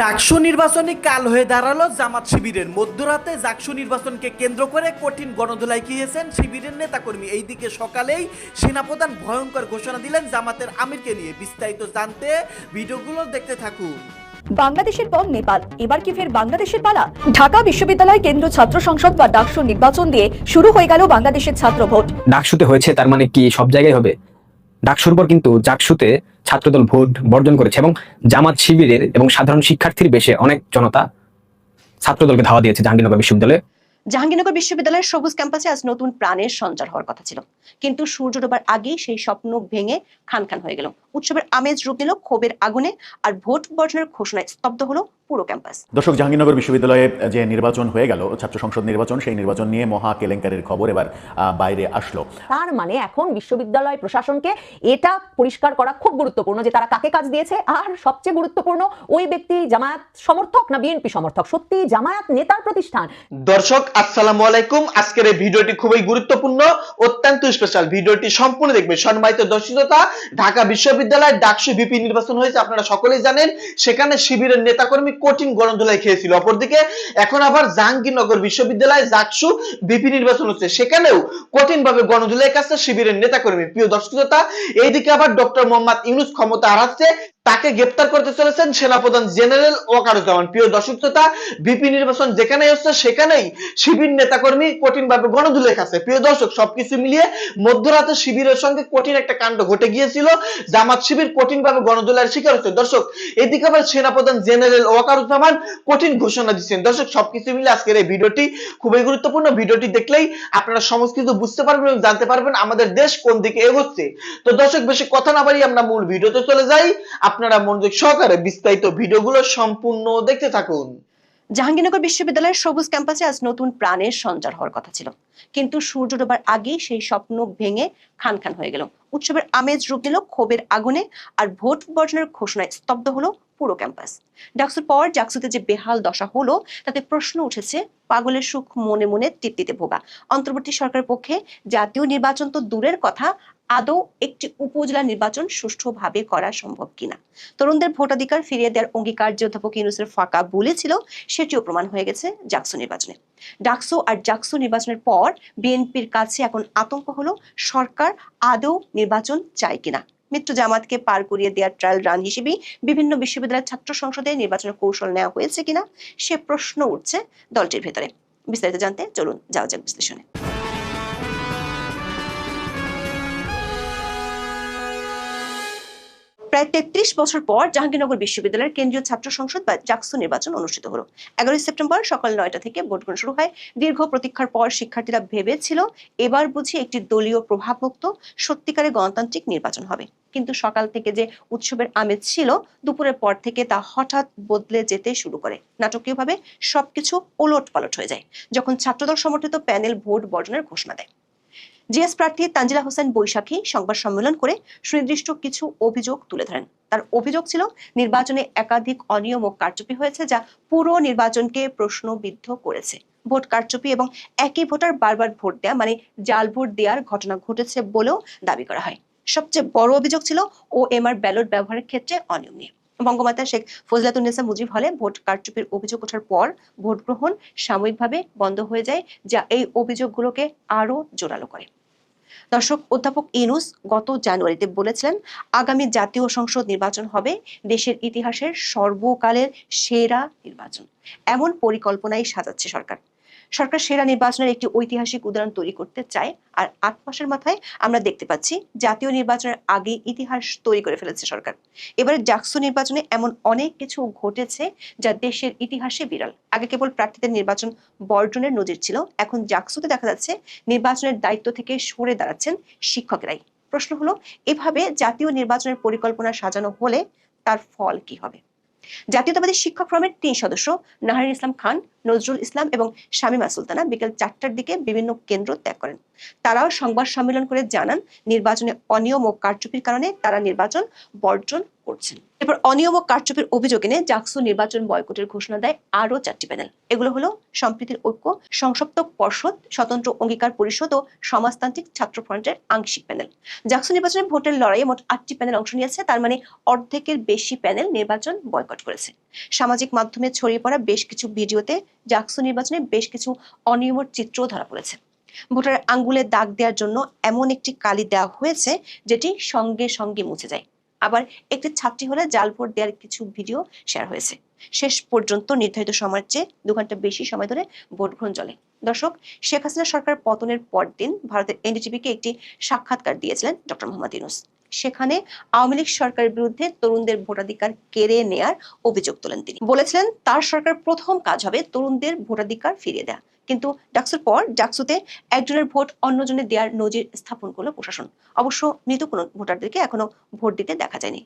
ডাকসু নির্বাচনে কাল হয়ে দাঁড়াল জামাত শিবিরের। মধ্যরাতে জাকসু নির্বাচনকে কেন্দ্র করে কঠিন গণদোলাই গিয়েছেন শিবিরের নেতাকর্মী। এইদিকে সকালেই সেনাপ্রধান ভয়ঙ্কর ঘোষণা দিলেন জামাতের আমিরকে নিয়ে। বিস্তারিত জানতে ভিডিওগুলো দেখতে থাকুন। বাংলাদেশের পর নেপাল। এবার কি ফের বাংলাদেশের পালা? ঢাকা বিশ্ববিদ্যালয় কেন্দ্র ছাত্র সংসদ বা ডাকসু নির্বাচন দিয়ে শুরু হয়ে গেল বাংলাদেশের ছাত্র ভোট ডাকসুতে হয়েছে তার মানে কি সব জায়গায় হবে? ডাকসুর পর কিন্তু জাকসুতে ছাত্রদল ভোট বর্জন করেছে এবং জামাত শিবিরের এবং সাধারণ শিক্ষার্থীর বেশে অনেক জনতা ছাত্রদলকে ধাওয়া দিয়েছে জাহাঙ্গীরনগর বিশ্ববিদ্যালয়ে। জাহাঙ্গীরনগর বিশ্ববিদ্যালয়ের সবুজ ক্যাম্পাসে আজ নতুন প্রাণের সঞ্চার হওয়ার কথা ছিল। কিন্তু সূর্য ডোবার আগেই সেই স্বপ্ন ভেঙে খান খান হয়ে গেল। উৎসবের আমেজ রূপ নিল ক্ষোভের আগুনে আর ভোট বর্জনের ঘোষণায় স্তব্ধ হলো পুরো ক্যাম্পাস। দর্শক জাহাঙ্গীরনগর বিশ্ববিদ্যালয়ে যে নির্বাচন হয়ে গেল ছাত্র সংসদ নির্বাচন সেই নির্বাচন নিয়ে মহা কেলেঙ্কারির খবর এবার বাইরে আসলো। তার মানে এখন বিশ্ববিদ্যালয় প্রশাসনকে এটা পরিষ্কার করা খুব গুরুত্বপূর্ণ যে তারা কাকে কাজ দিয়েছে। আর সবচেয়ে গুরুত্বপূর্ণ ওই ব্যক্তি জামায়াত সমর্থক না বিএনপি সমর্থক? সত্যি জামায়াত নেতার প্রতিষ্ঠান। দর্শক আসসালামু আলাইকুম। আজকের এই ভিডিওটি খুবই গুরুত্বপূর্ণ অত্যন্ত স্পেশাল ভিডিওটি সম্পূর্ণ দেখবেন। সম্মানিত দর্শকতা ঢাকা বিশ্ববিদ্যালয়ের ডাকসু ভিপি নির্বাচন হয়েছে আপনারা সকলেই জানেন। সেখানে শিবিরের নেতাকর্মী কঠিন গণধোলাই খেয়েছিল। অপরদিকে এখন আবার জাহাঙ্গীরনগর বিশ্ববিদ্যালয়ে, জাকসু বিপি নির্বাচন হচ্ছে। সেখানেও কঠিন ভাবে গণধোলাই কাছে শিবিরের নেতা নেতাকর্মী। প্রিয় দর্শকতা এইদিকে আবার ডক্টর মোহাম্মদ ইউনুস ক্ষমতা হারাচ্ছে তাকে গ্রেপ্তার করতে চলেছেন সেনাপ্রধান জেনারেল ওয়াকারুজ্জামান প্রিয় দর্শক শ্রোতা, ভিপি নির্বাচন যেখানেই হচ্ছে, সেখানেই শিবির নেতাকর্মী কঠিন ভাবে গণধুলে খাচ্ছে প্রিয় দর্শক, সবকিছু মিলিয়ে মধ্যরাতে শিবিরের সঙ্গে কঠিন একটা কাণ্ড ঘটে গিয়েছিল। জামাত শিবির কঠিন ভাবে গণধুলার শিকার হচ্ছে দর্শক, এদিকে আবার সেনাপ্রধান জেনারেল ওয়াকারুজ্জামান কঠিন ঘোষণা দিচ্ছেন। দর্শক, সবকিছু মিলে আজকের এই ভিডিওটি খুবই গুরুত্বপূর্ণ। ভিডিওটি দেখলেই আপনারা সমস্ত কিছু বুঝতে পারবেন এবং জানতে পারবেন আমাদের দেশ কোন দিকে এগোচ্ছে। তো দর্শক, বেশি কথা না বাড়িয়ে আমরা মূল ভিডিওতে চলে যাই। আপনারা মনোযোগ সহকারে বিস্তারিত ভিডিওগুলো সম্পূর্ণ দেখতে থাকুন। জাহাঙ্গীরনগর বিশ্ববিদ্যালয়ের সবুজ ক্যাম্পাসে আজ নতুন প্রাণের সঞ্চার হওয়ার কথা ছিল। কিন্তু সূর্য ডোবার আগেই সেই স্বপ্ন ভেঙে খান খান হয়ে গেল। উৎসবের আমেজ রূপ নিল ক্ষোভের আগুনে আর ভোট বর্জনের ঘোষণায় স্তব্ধ হলো পুরো ক্যাম্পাস। ডাকসুর পর জাকসুতে যে বেহাল দশা হলো, তাতে প্রশ্ন উঠেছে, পাগলের সুখ মনে মনে তৃপ্তিতে ভোগা। অন্তর্বর্তী সরকারের পক্ষে জাতীয় নির্বাচন তো দূরের কথা, আদৌ একটি উপজেলা নির্বাচন সুষ্ঠুভাবে করা সম্ভব কিনা? তরুণদের ভোটাধিকার ফিরিয়ে দেওয়ার অঙ্গীকার যে অধ্যাপক ইউনুসের ফাঁকা বলেছিল সেটিও প্রমাণ হয়ে গেছে জাকসু নির্বাচনে। ডাকসু আর জাকসু নির্বাচনের পর বিএনপির কাছে এখন আতঙ্ক হলো, সরকার আদৌ নির্বাচন চায় কিনা? মিত্র জামাতকে পার করিয়ে দেওয়ার ট্রায়াল রান হিসেবে বিভিন্ন বিশ্ববিদ্যালয়ের ছাত্র সংসদে নির্বাচনের কৌশল নেওয়া হয়েছে কিনা সে প্রশ্ন উঠছে দলটির ভেতরে। বিস্তারিত জানতে চলুন যাওয়া যাক বিশ্লেষণে। প্রায় তেত্রিশ বছর পর জাহাঙ্গীরনগর বিশ্ববিদ্যালয়ের কেন্দ্রীয় ছাত্র সংসদ বা জাকসু নির্বাচন অনুষ্ঠিত হলো। এগারোই সেপ্টেম্বর সকাল নয়টা থেকে ভোট গ্রহণ শুরু হয়। দীর্ঘ প্রতীক্ষার পর শিক্ষার্থীরা ভেবেছিল, এবার বুঝি একটি দলীয় প্রভাবমুক্ত, সত্যিকারের গণতান্ত্রিক নির্বাচন হবে। কিন্তু সকাল থেকে যে উৎসবের আমেজ ছিল, দুপুরের পর থেকে তা হঠাৎ বদলে যেতে শুরু করে। নাটকীয়ভাবে সবকিছু ওলট পালট হয়ে যায়, যখন ছাত্রদল সমর্থিত প্যানেল ভোট বর্জনের ঘোষণা দেয়। জিএস প্রার্থী তানজিলা হোসেন বৈশাখী সংবাদ সম্মেলন করে সুনির্দিষ্ট কিছু অভিযোগ তুলে ধরেন। তার অভিযোগ ছিল, নির্বাচনে একাধিক অনিয়ম ও কারচুপি হয়েছে যা পুরো নির্বাচনকে প্রশ্নবিদ্ধ করেছে। ভোট কারচুপি এবং একই ভোটার বারবার ভোট দেয়া মানে জাল ভোট দেওয়ার ঘটনা ঘটেছে বলেও দাবি করা হয়। সবচেয়ে বড় অভিযোগ ছিল ও এম আর ব্যালট ব্যবহারের ক্ষেত্রে অনিয়ম নিয়ে। বঙ্গমাতা শেখ ফজলাতুন্নেসা মুজিব হলে ভোট কারচুপির অভিযোগ ওঠার পর ভোট গ্রহণ সাময়িকভাবে বন্ধ হয়ে যায়, যা এই অভিযোগগুলোকে আরও জোরালো করে। দর্শক, অধ্যাপক ইনুস গত জানুয়ারিতে বলেছিলেন, আগামী জাতীয় সংসদ নির্বাচন হবে দেশের ইতিহাসের সর্বকালের সেরা নির্বাচন। এমন পরিকল্পনাই সাজাচ্ছে সরকার। সরকার সেরা নির্বাচনের একটি ঐতিহাসিক উদাহরণ তৈরি করতে চায়। আর আট মাসের মাথায় আমরা দেখতে পাচ্ছি জাতীয় নির্বাচনের আগে ইতিহাস তৈরি করে ফেলেছে সরকার। এবারে জাকসু নির্বাচনে এমন অনেক কিছু ঘটেছে যা দেশের ইতিহাসে বিরল। আগে কেবল প্রার্থীদের নির্বাচন বর্জনের নজির ছিল, এখন জাকসুতে দেখা যাচ্ছে নির্বাচনের দায়িত্ব থেকে সরে দাঁড়াচ্ছেন শিক্ষকেরাই। প্রশ্ন হলো, এভাবে জাতীয় নির্বাচনের পরিকল্পনা সাজানো হলে তার ফল কি হবে? জাতীয়তাবাদী শিক্ষক ফোরামের তিন সদস্য, নাহারিন ইসলাম খান, নজরুল ইসলাম এবং শামীমা সুলতানা বিকেল চারটার দিকে বিভিন্ন কেন্দ্র ত্যাগ করেন। তারাও সংবাদ সম্মেলন করে জানান, নির্বাচনে অনিয়ম ও কারচুপির কারণে তারা নির্বাচন বর্জন করছেন। এরপর অনিয়ম ও কারচুপির অভিযোগ এনে জাকসু নির্বাচন বয়কটের ঘোষণা দেয় আরও চারটি প্যানেল। এগুলো হলো সম্প্রীতির ঐক্য, সংসপ্ত পর্ষদ, স্বতন্ত্র অঙ্গীকার পরিষদ ও সমাজতান্ত্রিক ছাত্র ফ্রন্টের আংশিক প্যানেল। জাকসু নির্বাচনে ভোটের লড়াইয়ে মোট আটটি প্যানেল অংশ নিয়েছে, তার মানে অর্ধেকের বেশি প্যানেল নির্বাচন বয়কট করেছে। সামাজিক মাধ্যমে ছড়িয়ে পড়া বেশ কিছু ভিডিওতে জাকসু নির্বাচনে বেশ কিছু অনিয়মের চিত্রও ধরা পড়েছে। ভোটারের আঙ্গুলে দাগ দেওয়ার জন্য এমন একটি কালি দেওয়া হয়েছে, যেটি সঙ্গে সঙ্গে মুছে যায়। আবার একটি ছাত্রী হলে জাল ভোট দেওয়ার কিছু ভিডিও শেয়ার হয়েছে। শেষ পর্যন্ত নির্ধারিত সময়ের চেয়ে দু ঘণ্টা বেশি সময় ধরে ভোট গ্রহণ চলে। দর্শক, শেখ হাসিনা সরকার পতনের পরদিন ভারতের এনডিটিভিকে একটি সাক্ষাৎকার দিয়েছিলেন ডক্টর মোহাম্মদ ইউনুস। সেখানে আওয়ামী লীগ সরকারের বিরুদ্ধে তরুণদের ভোটাধিকার কেড়ে নেয়ার অভিযোগ তোলেন তিনি। বলেছিলেন, তার সরকার প্রথম কাজ হবে তরুণদের ভোটাধিকার ফিরিয়ে দেয়া। কিন্তু ডাকসুর পর ডাকসুতে একজনের ভোট অন্যজনের দেওয়ার নজির স্থাপন করল প্রশাসন। অবশ্য মৃত কোনো ভোটারদেরকে এখনও ভোট দিতে দেখা যায়নি।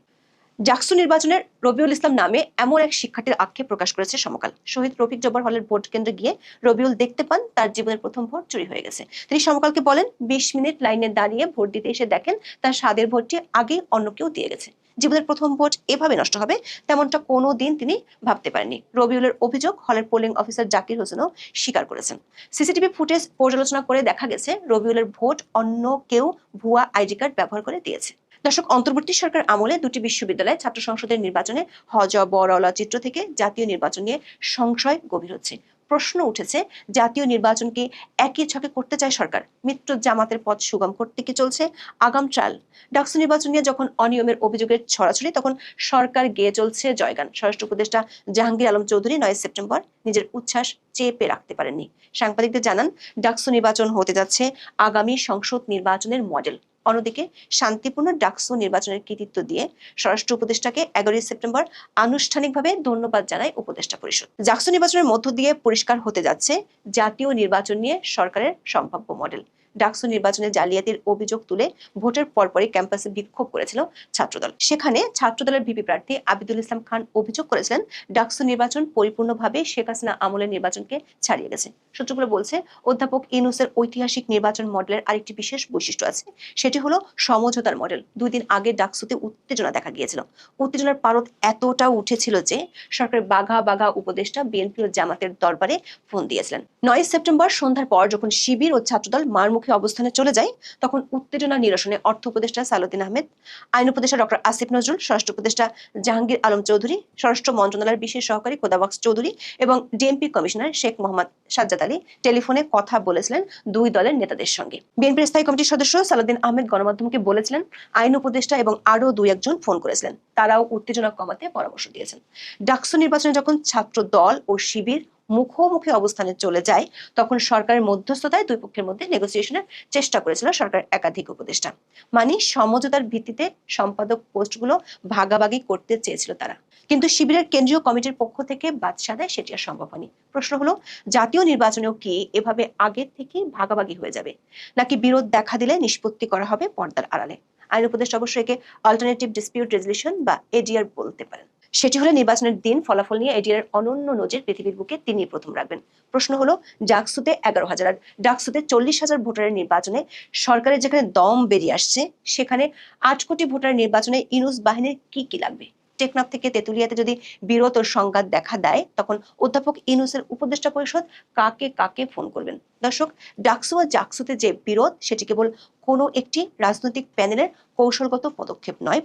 জাকসু নির্বাচনের রবিউল ইসলাম নামে এমন এক শিক্ষার্থীর আক্ষেপ প্রকাশ করেছে সমকাল। শহীদ রফিক জব্বার হলের ভোট কেন্দ্রে গিয়ে রবিউল দেখতে পান তার জীবনের প্রথম ভোট চুরি হয়ে গেছে। তিনি সমকালকে বলেন, বিশ মিনিট লাইনে দাঁড়িয়ে ভোট দিতে এসে দেখেন তার স্বাদের ভোটটি আগেই অন্য কেউ দিয়ে গেছে। জীবনের প্রথম ভোট এভাবে নষ্ট হবে, তেমনটা কোনো দিন তিনি ভাবতে পারেননি। রবিউলের অভিযোগ, হলের পোলিং অফিসার জাকির হোসেনও স্বীকার করেছেন। সিসিটিভি ফুটেজ পর্যালোচনা করে দেখা গেছে, রবিউলের ভোট অন্য কেউ ভুয়া আইডি কার্ড ব্যবহার করে দিয়েছে। দর্শক, অন্তর্বর্তী সরকার আমলে দুটি বিশ্ববিদ্যালয়ে ছাত্র সংসদের নির্বাচনে হজ বড়লা চিত্র থেকে জাতীয় নির্বাচন নিয়ে সংশয় গভীর হচ্ছে। প্রশ্ন উঠেছে, জাতীয় নির্বাচনকে একই ছকে করতে চায় সরকার। মিত্র জামাতের পথ সুগম করতে কি চলছে? আগাম ট্রায়াল। ডাকসু নির্বাচন নিয়ে যখন অনিয়মের অভিযোগের ছড়াছড়ি, তখন সরকার গেয়ে চলছে জয়গান। স্বরাষ্ট্র উপদেষ্টা জাহাঙ্গীর আলম চৌধুরী নয় সেপ্টেম্বর নিজের উচ্ছ্বাস চেপে রাখতে পারেননি। সাংবাদিকদের জানান, ডাকসু নির্বাচন হতে যাচ্ছে আগামী সংসদ নির্বাচনের মডেল অন্যদিকে শান্তিপূর্ণ ডাকসু নির্বাচনের কৃতিত্ব দিয়ে স্বরাষ্ট্র উপদেষ্টাকে এগারোই সেপ্টেম্বর আনুষ্ঠানিকভাবে ধন্যবাদ জানায় উপদেষ্টা পরিষদ। ডাকসু নির্বাচনের মধ্য দিয়ে পরিষ্কার হতে যাচ্ছে জাতীয় নির্বাচন নিয়ে সরকারের সম্ভাব্য মডেল ডাকসু নির্বাচনে জালিয়াতির অভিযোগ তুলে ভোটের পরপরই ক্যাম্পাসে বিক্ষোভ করেছিল ছাত্রদল। সেখানে ছাত্রদলের ভিপি প্রার্থী আবিদুল ইসলাম খান অভিযোগ করেছিলেন, ডাকসু নির্বাচন পরিপূর্ণভাবে শেখ হাসিনা আমলের নির্বাচনকে ছাড়িয়ে গেছে। সূত্রগুলো বলছে, অধ্যাপক ইনুসের ঐতিহাসিক নির্বাচন মডেলের আরেকটি বিশেষ বৈশিষ্ট্য আছে। সেটি হলো সমঝোতার মডেল। দুই দিন আগে ডাকসুতে উত্তেজনা দেখা গিয়েছিল। উত্তেজনার পারদ এতটা উঠেছিল যে সরকারের বাঘা বাঘা উপদেষ্টা বিএনপি ও জামাতের দরবারে ফোন দিয়েছিলেন। নয় সেপ্টেম্বর সন্ধ্যার পর যখন শিবির ও ছাত্রদল মারমুখী অবস্থানে চলে যায়, তখন উত্তেজনা নিরসনে অর্থ উপদেষ্টা সালুদ্দিন আহমেদ, আইন উপদেষ্টা ডক্টর আসিফ নজরুল, স্বরাষ্ট্র উপদেষ্টা জাহাঙ্গীর আলম চৌধুরী, স্বরাষ্ট্র মন্ত্রণালয়ের বিশেষ সহকারী খোদাবক্স চৌধুরী এবং ডিএমপি কমিশনার শেখ মোহাম্মদ সাজ্জাদ আলী টেলিফোনে কথা বলেছিলেন দুই দলের নেতাদের সঙ্গে। বিএনপির স্থায়ী কমিটির সদস্য সালাউদ্দিন আহমেদ গণমাধ্যমকে বলেছিলেন, আইন উপদেষ্টা এবং আরও দুই একজন ফোন করেছিলেন। তারাও উত্তেজনা কমাতে পরামর্শ দিয়েছেন। ডাকসু নির্বাচনে যখন ছাত্র দল ও শিবির মুখোমুখি অবস্থানে চলে যায়, তখন সরকারের মধ্যস্থতায় দুই পক্ষের মধ্যে নেগোসিয়েশনের চেষ্টা করেছিল সরকার একাধিক উপদেষ্টা। মানে সমঝোতার ভিত্তিতে সম্পাদক পোস্টগুলো ভাগাভাগি করতে চেয়েছিল তারা। কিন্তু শিবিরের কেন্দ্রীয় কমিটির পক্ষ থেকে বাদশা দেয় সেটি আর সম্ভব হয়নি। প্রশ্ন হলো, জাতীয় নির্বাচনেও কি এভাবে আগের থেকেই ভাগাভাগি হয়ে যাবে? নাকি বিরোধ দেখা দিলে নিষ্পত্তি করা হবে পর্দার আড়ালে? আইন উপদেষ্টা অবশ্য একে অল্টারনেটিভ ডিসপিউট রেজলিউশন বা এডিআর বলতে পারেন। সেটি হলে নির্বাচনের দিন ফলাফল নিয়ে এডিআর অনন্য নজির পৃথিবীর বুকে তিনি প্রথম রাখবেন। প্রশ্ন হলো, ডাকসুতে এগারো হাজার আর ডাকসুতে চল্লিশ হাজার ভোটারের নির্বাচনে সরকারের যেখানে দম বেরিয়ে আসছে, সেখানে আট কোটি ভোটারের নির্বাচনে ইনুস বাহিনীর কি কি লাগবে? টেকনাফ থেকে তেতুলিয়াতে যদি বিরোধ ও সংঘাত দেখা দেয়, তখন অধ্যাপক ইনুসের উপদেষ্টা পরিষদ কাকে কাকে ফোন করবেন? দর্শক, ডাকসু ও জাকসুতে যে বিরোধ, সেটি কেবল কোনো একটি রাজনৈতিক প্যানেলের কৌশলগত পদক্ষেপ নয়,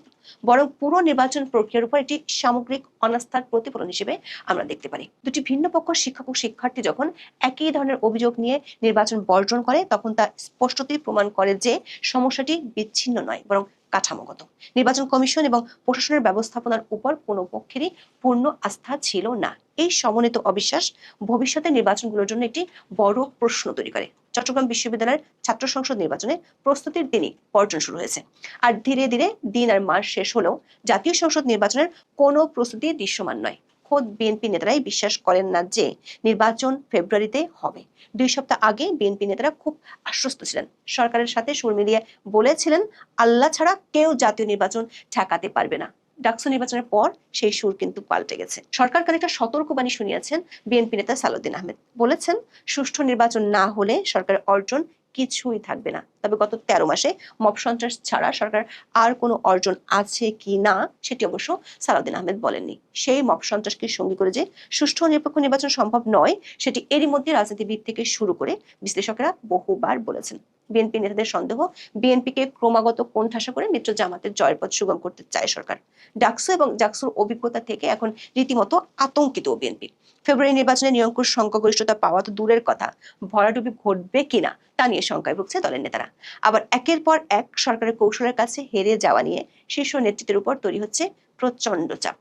বরং পুরো নির্বাচন প্রক্রিয়ার উপর একটি সামগ্রিক অনাস্থার প্রতিফলন হিসেবে আমরা দেখতে পারি। দুটি ভিন্ন পক্ষ শিক্ষক ও শিক্ষার্থী যখন একই ধরনের অভিযোগ নিয়ে নির্বাচন বর্জন করে, তখন তা স্পষ্টতই প্রমাণ করে যে সমস্যাটি বিচ্ছিন্ন নয়, বরং কাঠামোগত। নির্বাচন কমিশন এবং প্রশাসনের ব্যবস্থাপনার উপর কোনো পক্ষেরই পূর্ণ আস্থা ছিল না। এই সমন্বিত অবিশ্বাস ভবিষ্যতে নির্বাচনগুলোর জন্য একটি বড় প্রশ্ন তৈরি করে। চট্টগ্রাম বিশ্ববিদ্যালয়ের ছাত্র সংসদ নির্বাচনে প্রস্তুতির দিনই পর্যন শুরু হয়েছে। আর ধীরে ধীরে দিন আর মাস শেষ হলেও জাতীয় সংসদ নির্বাচনের কোনো প্রস্তুতি দৃশ্যমান নয়। খোদ বিএনপি নেতারাই বিশ্বাস করেন না যে নির্বাচন ফেব্রুয়ারিতে হবে। দুই সপ্তাহ আগে বিএনপি নেতারা খুব আশ্বস্ত ছিলেন। সরকারের সাথে সুর মিলিয়ে বলেছিলেন, আল্লাহ ছাড়া কেউ জাতীয় নির্বাচন ঠেকাতে পারবে না। ডাকসু নির্বাচনের পর সেই সুর কিন্তু পাল্টে গেছে। সরকার খানিকটা সতর্কবাণী শুনিয়েছেন বিএনপি নেতা সালুদ্দিন আহমেদ। বলেছেন, সুষ্ঠু নির্বাচন না হলে সরকারের অর্জন কিছুই থাকবে না। তবে গত তেরো মাসে মব সন্ত্রাস ছাড়া সরকার আর কোনো অর্জন আছে কি না, সেটি অবশ্য সালাউদ্দিন আহমেদ বলেননি। সেই মব সন্ত্রাসকে সঙ্গী করে যে সুষ্ঠু নিরপেক্ষ নির্বাচন সম্ভব নয়, সেটি এরই মধ্যে রাজনীতিবিদ থেকে শুরু করে বিশ্লেষকেরা বহুবার বলেছেন। বিএনপি নেতাদের সন্দেহ, বিএনপিকে ক্রমাগত কোণঠাসা করে মিত্র জামাতের জয়ের পথ সুগম করতে চায় সরকার। ডাকসু এবং জাকসুর অভিজ্ঞতা থেকে এখন রীতিমতো আতঙ্কিত বিএনপি। ফেব্রুয়ারি নির্বাচনে নিরঙ্কুশ সংখ্যাগরিষ্ঠতা পাওয়া তো দূরের কথা, ভরাডুবি ঘটবে কিনা তা নিয়ে শঙ্কায় ভুগছে দলের নেতারা। আবার একের পর এক সরকারের কৌশলের কাছে হেরে যাওয়া নিয়ে শীর্ষ নেতৃত্বের উপর তৈরি হচ্ছে প্রচণ্ড চাপ।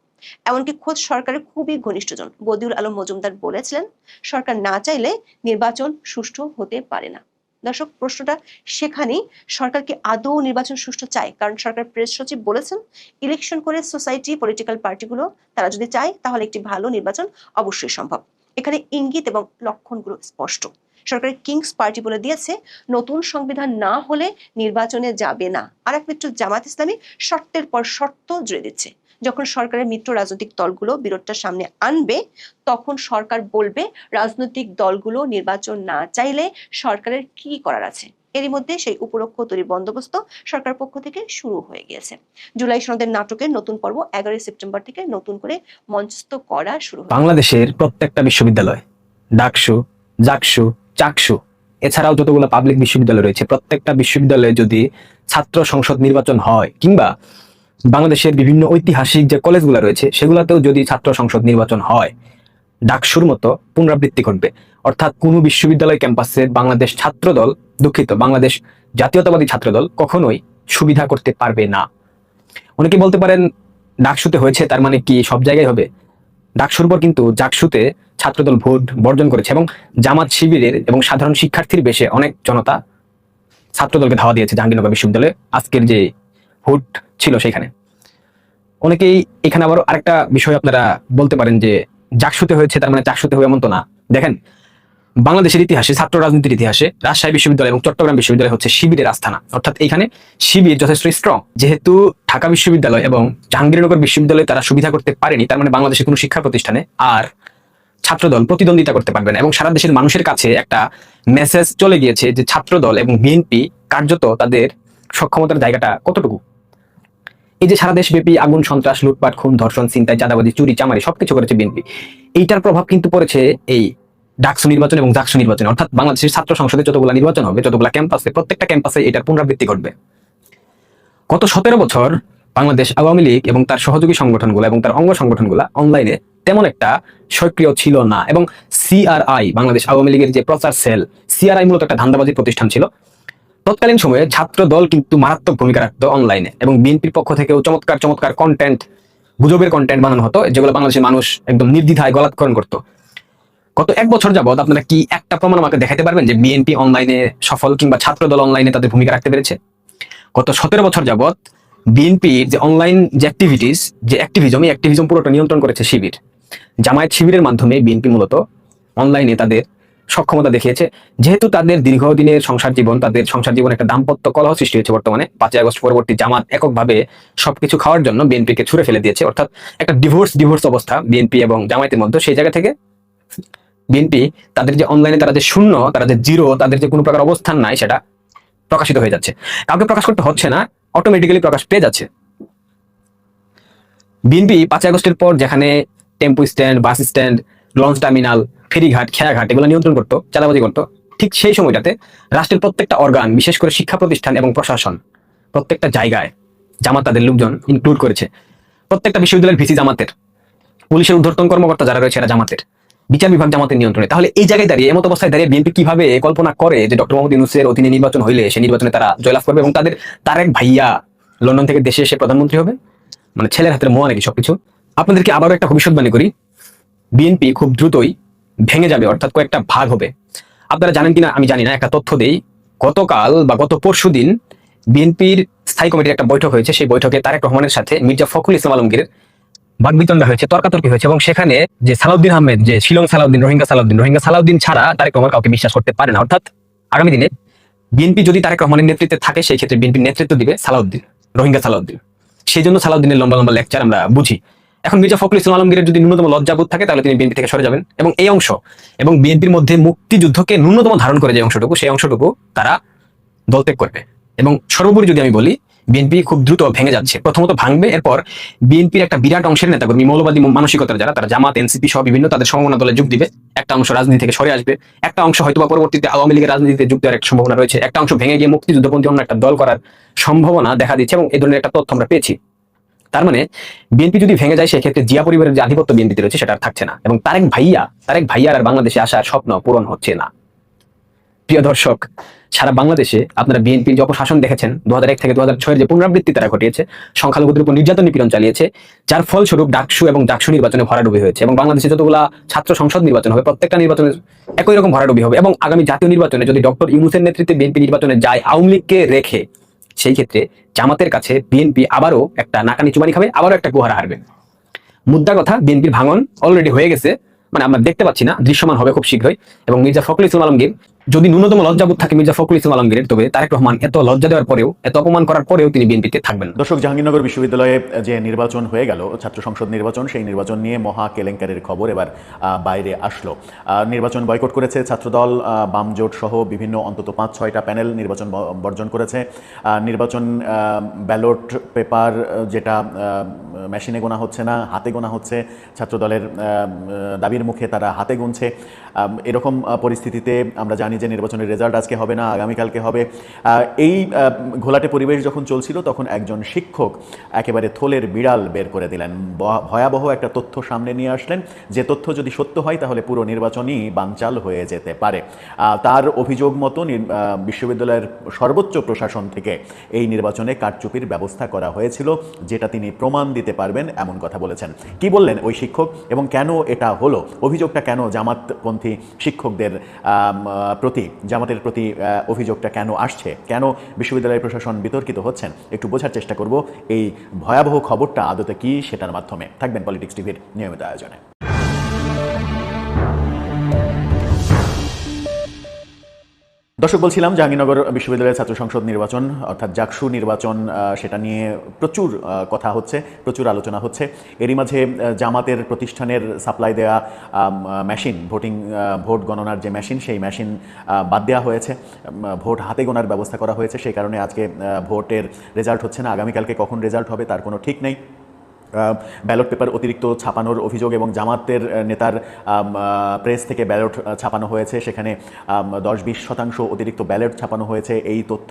এমনকি খোদ সরকারের খুবই ঘনিষ্ঠজন বদিউল আলম মজুমদার বলেছিলেন, সরকার না চাইলে নির্বাচন সুষ্ঠু হতে পারে না। দর্শক, প্রশ্নটা সেখানেই। সরকার কি আদৌ নির্বাচন সুষ্ঠু চায়? কারণ সরকার প্রেস সচিব বলেছেন, ইলেকশন করে সোসাইটি, পলিটিক্যাল পার্টিগুলো তারা যদি চায়, তাহলে একটি ভালো নির্বাচন অবশ্যই সম্ভব। এখানে ইঙ্গিত এবং লক্ষণগুলো স্পষ্ট। সরকারের কিংস পার্টি বলে দিয়েছে, নতুন সংবিধান না হলে নির্বাচনে যাবে না। আর এক মিত্র জামাত ইসলামী শর্তের পর শর্ত জুড়ে দিচ্ছে। যখন সরকারের মিত্র রাজনৈতিক দলগুলো বিরোধটা সামনে আনবে, তখন সরকার বলবে রাজনৈতিক দলগুলো নির্বাচন না চাইলে সরকারের কি করার আছে। এরই মধ্যে সেই উপলক্ষ তৈরির বন্দোবস্ত সরকার পক্ষ থেকে শুরু হয়ে গিয়েছে। জুলাই সনদের নাটকের নতুন পর্ব এগারোই সেপ্টেম্বর থেকে নতুন করে মঞ্চস্থ করা শুরু বাংলাদেশের প্রত্যেকটা বিশ্ববিদ্যালয়, ডাকসু, জাকসু চাকসু। এছাড়াও যতগুলো পাবলিক বিশ্ববিদ্যালয় রয়েছে, প্রত্যেকটা বিশ্ববিদ্যালয়ে যদি ছাত্র সংসদ নির্বাচন হয়, কিংবা বাংলাদেশের বিভিন্ন ঐতিহাসিক যে কলেজগুলো রয়েছে, সেগুলোতেও যদি ছাত্র সংসদ নির্বাচন হয়, ডাকসুর মতো পুনরাবৃত্তি ঘটবে। অর্থাৎ কোনো বিশ্ববিদ্যালয় ক্যাম্পাসে বাংলাদেশ ছাত্রদল দুঃখিত, বাংলাদেশ জাতীয়তাবাদী ছাত্রদল কখনোই সুবিধা করতে পারবে না। অনেকে বলতে পারেন, ডাকসুতে হয়েছে, তার মানে কি সব জায়গায় হবে? ডাকসুর পর কিন্তু জাকসুতে ছাত্রদল ভোট বর্জন করেছে এবং জামাত শিবিরের এবং সাধারণ শিক্ষার্থীর বেশে অনেক জনতা ছাত্রদলকে ধাওয়া দিয়েছে জাহাঙ্গীরনগর বিশ্ববিদ্যালয়ে। আজকের যে ভোট ছিল সেখানে। অনেকেই এখানে আবার আরেকটা বিষয় আপনারা বলতে পারেন যে জাকসুতে হয়েছে, তার মানে চাকসুতে হবে এমন তো না। দেখেন বাংলাদেশের ইতিহাসে, ছাত্র রাজনীতির ইতিহাসে, রাজশাহী বিশ্ববিদ্যালয় এবং চট্টগ্রাম বিশ্ববিদ্যালয় হচ্ছে শিবিরের আস্থানা। অর্থাৎ এখানে শিবির যথেষ্ট স্ট্রং যেহেতু ঢাকা বিশ্ববিদ্যালয় এবং জাহাঙ্গীরনগর বিশ্ববিদ্যালয় তারা সুবিধা করতে পারেনি, তার মানে বাংলাদেশের কোনো শিক্ষা প্রতিষ্ঠানে আর ছাত্রদল প্রতিদ্বন্দ্বিতা করতে পারবে না। এবং সারা দেশের মানুষের কাছে একটা মেসেজ চলে গিয়েছে যে ছাত্রদল এবং বিএনপি কার্যত তাদের সক্ষমতার জায়গাটা কতটুকু? এই যে সারা দেশব্যাপী আগুন, সন্ত্রাস, লুটপাট, খুন, ধর্ষণ চিন্তায় চাঁদাবাজি, চুরি, চামারি সবকিছু করেছে বিএনপি এইটার প্রভাব কিন্তু পড়েছে এই ডাকসু নির্বাচন এবং জাকসু নির্বাচন। অর্থাৎ বাংলাদেশের ছাত্র সংসদে যতগুলো নির্বাচন হবে, যতগুলো ক্যাম্পাসে, প্রত্যেকটা ক্যাম্পাসে এটার পুনরাবৃত্তি ঘটবে। গত সতেরো বছর বাংলাদেশ আওয়ামী লীগ এবং তার সহযোগী সংগঠনগুলো এবং তার অঙ্গ সংগঠনগুলো অনলাইনে তেমন একটা সক্রিয় ছিল না এবং সিআরআই বাংলাদেশ আওয়ামী লীগের যে প্রচার সেল সিআরআই মূলত একটা ধান্দাবাজি প্রতিষ্ঠান ছিল। তৎকালীন সময়ে ছাত্র দল কিন্তু মারাত্মক ভূমিকা রাখতো অনলাইনে এবং বিএনপির পক্ষ থেকেও চমৎকার চমৎকার কন্টেন্ট গুজবের কন্টেন্ট বানানো হতো, যেগুলো বাংলাদেশের মানুষ একদম নির্দ্বিধায় গলাৎকরণ করতো। গত এক বছর যাবৎ আপনারা কি একটা প্রমাণ আমাকে দেখাতে পারবেন যে বিএনপি অনলাইনে সফল কিংবা ছাত্র দল অনলাইনে তাদের ভূমিকা রাখতে পেরেছে? গত সতেরো বছর যাবৎ বিএনপির যে অনলাইন যে অ্যাক্টিভিটিস যে অ্যাক্টিভিজম এই অ্যাক্টিভিজম পুরোটা নিয়ন্ত্রণ করেছে শিবির। জামায়াত শিবিরের মাধ্যমে বিএনপি মূলত অনলাইনে তাদের সক্ষমতা দেখিয়েছে। যেহেতু তাদের দীর্ঘদিনের সংসার জীবন, তাদের সংসার জীবন একটা দাম্পত্য কলহ সৃষ্টি হয়েছে বর্তমানে, পাঁচই আগস্ট পরবর্তী জামাত এককভাবে সবকিছু খাওয়ার জন্য বিএনপিকে ছুড়ে ফেলে দিয়েছে। অর্থাৎ একটা ডিভোর্স ডিভোর্স অবস্থা বিএনপি এবং জামায়াতের মধ্যে। সেই জায়গা থেকে বিএনপি, তাদের যে অনলাইনে তারা যে শূন্য, তারা যে জিরো তাদের যে কোনো প্রকার অবস্থান নাই, সেটা প্রকাশিত হয়ে যাচ্ছে। কাউকে প্রকাশ করতে হচ্ছে না অটোমেটিক্যালি প্রকাশ পেয়ে যাচ্ছে। বিএনপি পাঁচই আগস্টের পর যেখানে tempo stand, bus stand, launch terminal, ফেরিঘাট, খেয়াঘাট এগুলো নিয়ন্ত্রণ করতো, চাঁদাবাজি করতো, ঠিক সেই সময়টাতে রাষ্ট্রের প্রত্যেকটা অর্গান বিশেষ করে শিক্ষা প্রতিষ্ঠান এবং প্রশাসন, প্রত্যেকটা জায়গায় জামাত তাদের লোকজন ইনক্লুড করেছে। প্রত্যেকটা বিশ্ববিদ্যালয়ের ভিসি জামাতের, পুলিশের ঊর্ধ্বতন কর্মকর্তা যারা রয়েছে এরা জামাতের। বিচার বিভাগ জামাতের নিয়ন্ত্রণে। তাহলে এই জায়গায় দাঁড়িয়ে, এমত অবস্থায় দাঁড়িয়ে বিএনপি কীভাবে কল্পনা করে যে ডক্টর মোহাম্মদ ইউনুসের অধীনে নির্বাচন হইলে সেই নির্বাচনে তারা জয়লাভ করবে এবং তাদের তার এক ভাইয়া লন্ডন থেকে দেশে এসে প্রধানমন্ত্রী হবে? মানে ছেলের হাতের মোয়া নাকি সবকিছু? আপনাদেরকে আবারও একটা ভবিষ্যৎবাণী করি। বিএনপি খুব দ্রুতই ভেঙে যাবে, অর্থাৎ কয়েকটা ভাগ হবে। আপনারা জানেন কিনা আমি জানি না, একটা তথ্য দেই। গতকাল বা গত পরশু দিন বিএনপির স্থায়ী কমিটির একটা বৈঠক হয়েছে। সেই বৈঠকে তারেক রহমানের সাথে মির্জা ফখরুল ইসলাম আলমগীরের বাগবিতণ্ডা হয়েছে, তর্কাতর্কি হয়েছে এবং সেখানে যে সালাউদ্দিন আহমেদ, যে শিলং সালাউদ্দিন, রোহিঙ্গা সালাউদ্দিন রোহিঙ্গা সালাউদ্দিন ছাড়া তারেক রহমান কাউকে বিশ্বাস করতে পারে না। অর্থাৎ আগামী দিনে বিএনপি যদি তারেক রহমানের নেতৃত্বে থাকে, সেই ক্ষেত্রে বিএনপির নেতৃত্ব দিবে সালাউদ্দিন, রোহিঙ্গা সালাউদ্দিন। সেই জন্য সালাউদ্দিনের লম্বা লম্বা লেকচার আমরা বুঝি। এখন মির্জা ফখরুল ইসলাম আলমগীরের যদি ন্যূনতম লজ্জাবোধ থাকে, তাহলে তিনি বিএনপি থেকে সরে যাবেন। এবং এই অংশ, এবং বিএনপির মধ্যে মুক্তিযুদ্ধকে ন্যূনতম ধারণ করে যে অংশটুকু, সেই অংশটুকু তারা দলত্যাগ করবে। এবং সর্বোপরি যদি আমি বলি বিএনপি খুব দ্রুত ভেঙে যাচ্ছে। প্রথমত ভাঙবে, এরপর বিএনপির একটা বিরাট অংশের নেতাকর্মী মৌলবাদী মানসিকতার যারা, তারা জামাত এনসিপি সহ বিভিন্ন তাদের সম্ভাবনা দলে যোগ দিবে। একটা অংশ রাজনীতি থেকে সরে আসবে। একটা অংশ হয়তো পরবর্তীতে আওয়ামী লীগের রাজনীতিতে যোগ দেওয়ার একটা সম্ভাবনা রয়েছে। একটা অংশ ভেঙে গিয়ে মুক্তিযুদ্ধপন্থী অন্য একটা দল করার সম্ভাবনা দেখা দিচ্ছে এবং এই ধরনের একটা তথ্য আমরা পেয়েছি। তার মানে বিএনপি যদি ভেঙে যায়, সেক্ষেত্রে জিয়া পরিবারের যে আধিপত্য বিএনপিতে রয়েছে, সেটা আর থাকছে না। এবং তারেক ভাইয়া, তারেক ভাইয়ার আর বাংলাদেশে আসার স্বপ্ন পূরণ হচ্ছে না। প্রিয় দর্শক, সারা বাংলাদেশে আপনারা বিএনপির যে অপশাসন দেখেছেন দু থেকে দু হাজার যে পুনরাবৃত্তি তারা ঘটিয়েছে, সংখ্যালঘুদের উপর নির্যাতন নিপীড়ন চালিয়েছে, যার ফলস্বরূপ ডাকসু এবং ডাকসু নির্বাচনে ভরাডুবি হয়েছে এবং বাংলাদেশে যতগুলা ছাত্র সংসদ নির্বাচন হবে, প্রত্যেকটা নির্বাচনে একই রকম ভরাডুবি হবে এবং আগামী জাতীয় নির্বাচনে যদি ডক্টর ইউনুসের নেতৃত্বে বিএনপি নির্বাচনে যায়, আওয়ামী লীগকে রেখে, সেই ক্ষেত্রে জামাতের কাছে বিএনপি আবারও একটা নাকানি চুমানি খাবে, আবারও একটা গুহারা হারবে। মুদ্রা কথা, বিএনপির ভাঙন অলরেডি হয়ে গেছে মানে আমরা দেখতে পাচ্ছি না, দৃশ্যমান হবে খুব শীঘ্রই এবং মির্জা ফখরুল ইসলাম আলমগীর যদি ন্যূনতম লজ্জাবোধ থাকে মির্জা ফখরুল ইসলাম আলমগীরের তবে তারেক রহমান এত লজ্জা দেওয়ার পরেও এত অপমান করার পরেও তিনি বিএনপিতে থাকবেন দর্শক জাহাঙ্গীরনগর বিশ্ববিদ্যালয়ে যে নির্বাচন হয়ে গেল ছাত্র সংসদ নির্বাচন সেই নির্বাচন নিয়ে মহা কেলেঙ্কারির খবর এবার বাইরে আসলো। নির্বাচন বয়কট করেছে ছাত্রদল আহ, বাম জোট সহ বিভিন্ন অন্তত পাঁচ ছয়টা প্যানেল নির্বাচন বর্জন করেছে। নির্বাচন ব্যালট পেপার যেটা মেশিনে গোনা হচ্ছে না হাতে গোনা হচ্ছে ছাত্রদলের দাবির মুখে তারা হাতে গুনছে। এরকম পরিস্থিতিতে আমরা জানি যে নির্বাচনের রেজাল্ট আজকে হবে না, আগামীকালকে হবে। এই ঘোলাটে পরিবেশ যখন চলছিল, তখন একজন শিক্ষক একেবারে থলের বিড়াল বের করে দিলেন। ভয়াবহ একটা তথ্য সামনে নিয়ে আসলেন যে তথ্য যদি সত্য হয়, তাহলে পুরো নির্বাচনই বানচাল হয়ে যেতে পারে। তার অভিযোগ মতো বিশ্ববিদ্যালয়ের সর্বোচ্চ প্রশাসন থেকে এই নির্বাচনে কারচুপির ব্যবস্থা করা হয়েছিল, যেটা তিনি প্রমাণ দিতে পারবেন এমন কথা বলেছেন। কি বললেন ওই শিক্ষক এবং কেন এটা হলো? অভিযোগটা কেন জামাতপন্থী শিক্ষকদের প্রতি জামাতের প্রতি অভিযোগটা কেন আসছে? কেন বিশ্ববিদ্যালয় প্রশাসন বিতর্কিত হচ্ছেন? একটু বোঝার চেষ্টা করব এই ভয়াবহ খবরটা আদতে কি সেটার মাধ্যমে। থাকবেন পলিটিক্স টিভির নিয়মিত আয়োজনে। দর্শক, বলছিলাম জাহাঙ্গীরনগর বিশ্ববিদ্যালয়ের ছাত্র সংসদ নির্বাচন, অর্থাৎ জাকসু নির্বাচন সেটা নিয়ে প্রচুর কথা হচ্ছে, প্রচুর আলোচনা হচ্ছে। এরই মাঝে জামাতের প্রতিষ্ঠানের সাপ্লাই দেওয়া মেশিন, ভোটিং ভোট গণনার যে মেশিন, সেই মেশিন বাদ দেওয়া হয়েছে। ভোট হাতে গোনার ব্যবস্থা করা হয়েছে। সেই কারণে আজকে ভোটের রেজাল্ট হচ্ছে না। আগামীকালকে কখন রেজাল্ট হবে তার কোনো ঠিক নেই। ব্যালট পেপার অতিরিক্ত ছাপানোর অভিযোগ এবং জামাতের নেতার প্রেস থেকে ব্যালট ছাপানো হয়েছে। সেখানে দশ বিশ শতাংশ অতিরিক্ত ব্যালট ছাপানো হয়েছে। এই তথ্য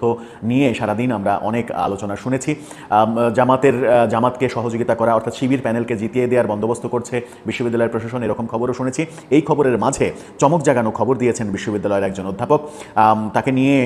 নিয়ে সারাদিন আমরা অনেক আলোচনা শুনেছি। জামাতের জামাতকে সহযোগিতা করা অর্থাৎ শিবির প্যানেলকে জিতিয়ে দেওয়ার বন্দোবস্ত করছে বিশ্ববিদ্যালয়ের প্রশাসন, এরকম খবরও শুনেছি। এই খবরের মাঝে চমক জাগানো খবর দিয়েছেন বিশ্ববিদ্যালয়ের একজন অধ্যাপক। তাকে নিয়ে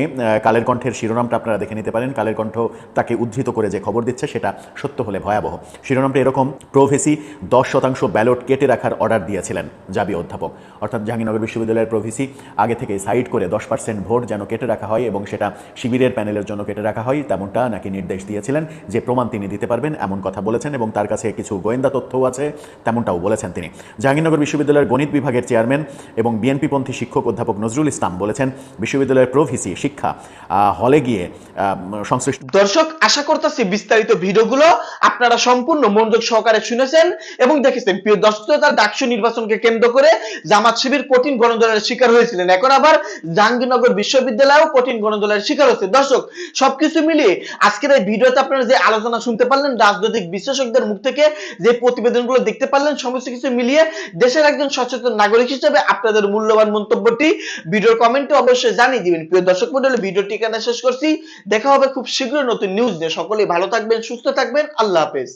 কালের কণ্ঠের শিরোনামটা আপনারা দেখে নিতে পারেন। কালের কণ্ঠ তাকে উদ্ধৃত করে যে খবর দিচ্ছে, সেটা সত্য হলে ভয়াবহ। শিরোনামটা এরকম প্রোভেসি দশ শতাংশ ব্যালট কেটে রাখার অর্ডার দিয়েছিলেন জাবি অধ্যাপক। অর্থাৎ জাহাঙ্গীরনগর বিশ্ববিদ্যালয়ের প্রভিসি আগে থেকে সাইড করে দশ পার্সেন্ট ভোট যেন কেটে রাখা হয় এবং সেটা শিবিরের প্যানেলের জন্য কেটে রাখা হয়, তেমনটা নাকি নির্দেশ দিয়েছিলেন যে প্রমাণ তিনি দিতে পারবেন, এমন কথা বলেছেন এবং তার কাছে কিছু গোয়েন্দা তথ্যও আছে, তেমনটাও বলেছেন তিনি। জাহাঙ্গীরনগর বিশ্ববিদ্যালয়ের গণিত বিভাগের চেয়ারম্যান এবং বিএনপিপন্থী শিক্ষক অধ্যাপক নজরুল ইসলাম বলেছেন, বিশ্ববিদ্যালয়ের প্রভিসি শিক্ষা হলে গিয়ে সংশ্লিষ্ট দর্শক, আশা করতেছি বিস্তারিত ভিডিওগুলো আপনারা সম্পূর্ণ মনোযোগ সহকারে শুনেছেন এবং দেখেছেন প্রিয় দর্শক শ্রোতা, ডাকসু নির্বাচনকে কেন্দ্র করে জামাত শিবির কঠিন গণদলের শিকার হয়েছিলেন। এখন আবার জাহাঙ্গীরনগর বিশ্ববিদ্যালয়েও কঠিন গণদলের শিকার হচ্ছে দর্শক সবকিছু মিলিয়ে আজকের এই ভিডিওতে আপনারা যে আলোচনা শুনতে পারলেন রাজনৈতিক বিশ্লেষকদের মুখ থেকে যে প্রতিবেদনগুলো দেখতে পারলেন সমস্ত কিছু মিলিয়ে দেশের একজন সচেতন নাগরিক হিসেবে আপনাদের মূল্যবান মন্তব্যটি ভিডিওর কমেন্টে অবশ্যই জানিয়ে দিবেন। প্রিয় দর্শক মন্ডলী ভিডিওটি এখানে শেষ করছি। দেখা হবে খুব শীঘ্রই নতুন নিউজ নিয়ে। সকলেই ভালো থাকবেন সুস্থ থাকবেন। আল্লাহ হাফেজ।